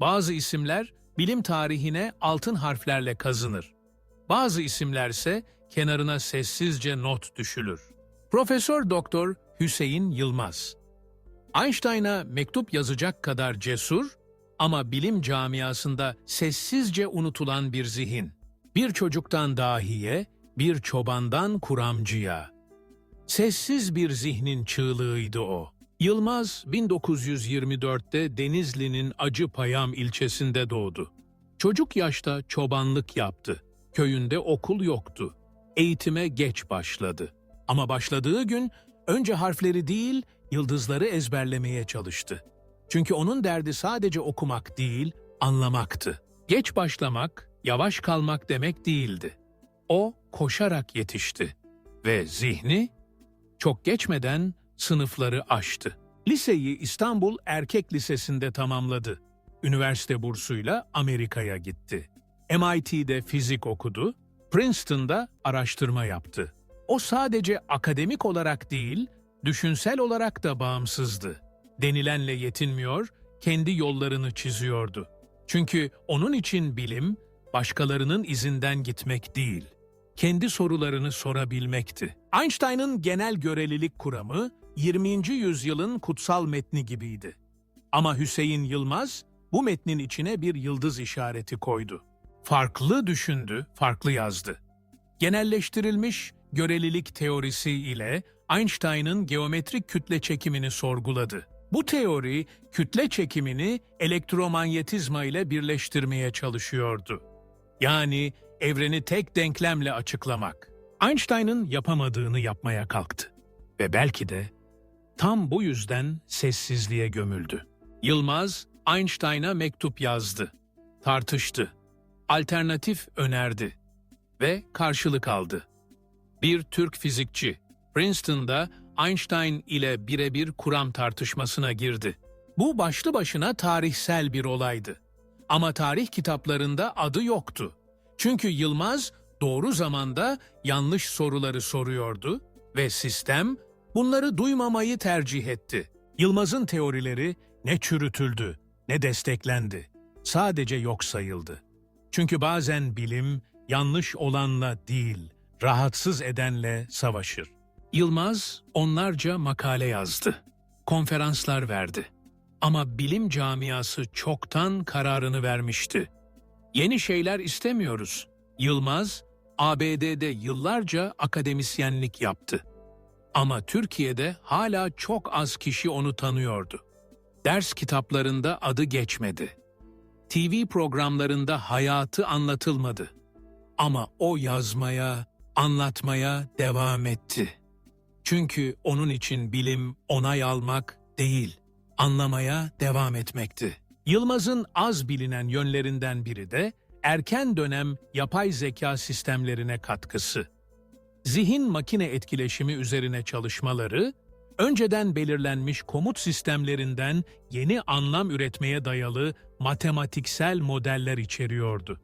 Bazı isimler bilim tarihine altın harflerle kazınır. Bazı isimlerse kenarına sessizce not düşülür. Profesör Doktor Hüseyin Yılmaz Einstein'a mektup yazacak kadar cesur ama bilim camiasında sessizce unutulan bir zihin. Bir çocuktan dahiye, bir çobandan kuramcıya. Sessiz bir zihnin çığlığıydı o. Yılmaz 1924'te Denizli'nin Acıpayam ilçesinde doğdu. Çocuk yaşta çobanlık yaptı. Köyünde okul yoktu. Eğitime geç başladı. Ama başladığı gün önce harfleri değil, yıldızları ezberlemeye çalıştı. Çünkü onun derdi sadece okumak değil, anlamaktı. Geç başlamak, yavaş kalmak demek değildi. O koşarak yetişti ve zihni çok geçmeden sınıfları aştı. Liseyi İstanbul Erkek Lisesi'nde tamamladı. Üniversite bursuyla Amerika'ya gitti. MIT'de fizik okudu, Princeton'da araştırma yaptı. O sadece akademik olarak değil, düşünsel olarak da bağımsızdı. Denilenle yetinmiyor, kendi yollarını çiziyordu. Çünkü onun için bilim, başkalarının izinden gitmek değil, kendi sorularını sorabilmekti. Einstein'ın genel görelilik kuramı 20. yüzyılın kutsal metni gibiydi. Ama Hüseyin Yılmaz bu metnin içine bir yıldız işareti koydu. Farklı düşündü, farklı yazdı. Genelleştirilmiş görelilik teorisi ile Einstein'ın geometrik kütle çekimini sorguladı. Bu teori kütle çekimini elektromanyetizma ile birleştirmeye çalışıyordu. Yani evreni tek denklemle açıklamak. Einstein'ın yapamadığını yapmaya kalktı. Ve belki de tam bu yüzden sessizliğe gömüldü. Yılmaz, Einstein'a mektup yazdı. Tartıştı. Alternatif önerdi. Ve karşılık aldı. Bir Türk fizikçi, Princeton'da Einstein ile birebir kuram tartışmasına girdi. Bu başlı başına tarihsel bir olaydı. Ama tarih kitaplarında adı yoktu. Çünkü Yılmaz doğru zamanda yanlış soruları soruyordu ve sistem bunları duymamayı tercih etti. Yılmaz'ın teorileri ne çürütüldü ne desteklendi. Sadece yok sayıldı. Çünkü bazen bilim yanlış olanla değil, rahatsız edenle savaşır. Yılmaz onlarca makale yazdı. Konferanslar verdi. Ama bilim camiası çoktan kararını vermişti. Yeni şeyler istemiyoruz. Yılmaz, ABD'de yıllarca akademisyenlik yaptı. Ama Türkiye'de hala çok az kişi onu tanıyordu. Ders kitaplarında adı geçmedi. TV programlarında hayatı anlatılmadı. Ama o yazmaya, anlatmaya devam etti. Çünkü onun için bilim onay almak değil, anlamaya devam etmekti. Yılmaz'ın az bilinen yönlerinden biri de erken dönem yapay zeka sistemlerine katkısı. Zihin makine etkileşimi üzerine çalışmaları, önceden belirlenmiş komut sistemlerinden yeni anlam üretmeye dayalı matematiksel modeller içeriyordu.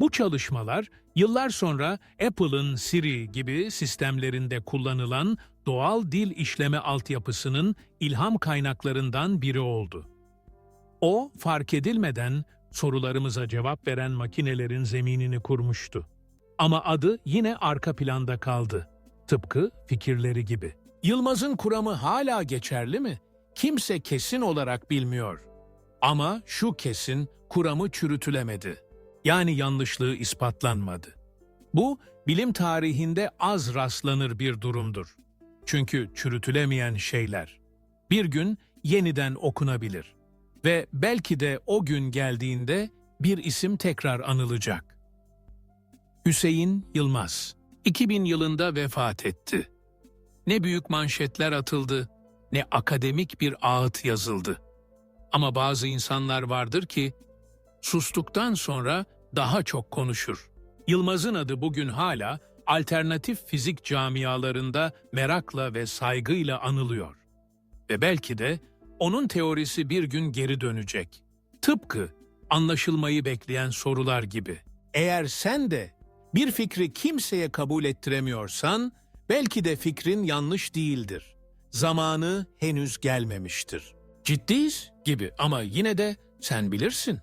Bu çalışmalar yıllar sonra Apple'ın Siri gibi sistemlerinde kullanılan doğal dil işleme altyapısının ilham kaynaklarından biri oldu. O, fark edilmeden sorularımıza cevap veren makinelerin zeminini kurmuştu. Ama adı yine arka planda kaldı. Tıpkı fikirleri gibi. Yılmaz'ın kuramı hala geçerli mi? Kimse kesin olarak bilmiyor. Ama şu kesin kuramı çürütülemedi. Yani yanlışlığı ispatlanmadı. Bu bilim tarihinde az rastlanır bir durumdur. Çünkü çürütülemeyen şeyler bir gün yeniden okunabilir ve belki de o gün geldiğinde bir isim tekrar anılacak. Hüseyin Yılmaz 2000 yılında vefat etti. Ne büyük manşetler atıldı, ne akademik bir ağıt yazıldı. Ama bazı insanlar vardır ki sustuktan sonra daha çok konuşur. Yılmaz'ın adı bugün hala alternatif fizik camialarında merakla ve saygıyla anılıyor. Ve belki de onun teorisi bir gün geri dönecek. Tıpkı anlaşılmayı bekleyen sorular gibi. Eğer sen de bir fikri kimseye kabul ettiremiyorsan, belki de fikrin yanlış değildir. Zamanı henüz gelmemiştir. Ciddiyiz gibi ama yine de Sen bilirsin.